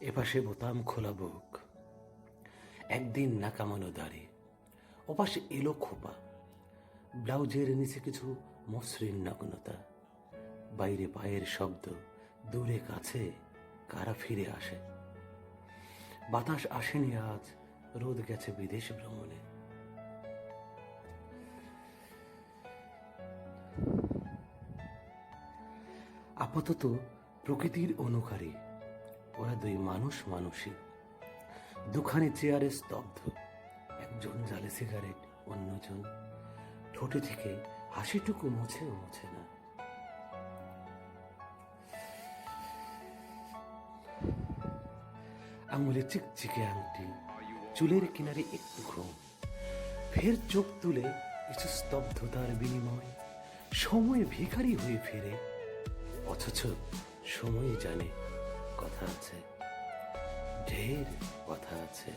এপাশে বোতাম খোলা বুক। একদিন না কামানো দাড়ি ওপাশে এলো খোপা। ব্লাউজের নিচে কিছু মসৃণ নগ্নতা। বাইরে পায়ের শব্দ, দূরে কাছে কারা ফিরে আসে। বাতাস আসেনি আজ, রোদ গেছে বিদেশ ভ্রমণে। আপাতত প্রকৃতির অনুকারী দুই মানুষ মানুষই। দুখানে চেয়ারে স্তব্ধ। একজন জালে সিগারেট, অন্যজন ঠোঁটে থেকে হাসিটুকু মুছেও মুছে না। আঙুলে চিকচিকে আংটি, চুলের কিনারে একটু ঘুম। ফের চোখ তুলে কিছু স্তব্ধতার বিনিময়, সময় ভিখারি হয়ে ফেরে। অথচ সময় জানে কথা আছে ঢের কথা আছে।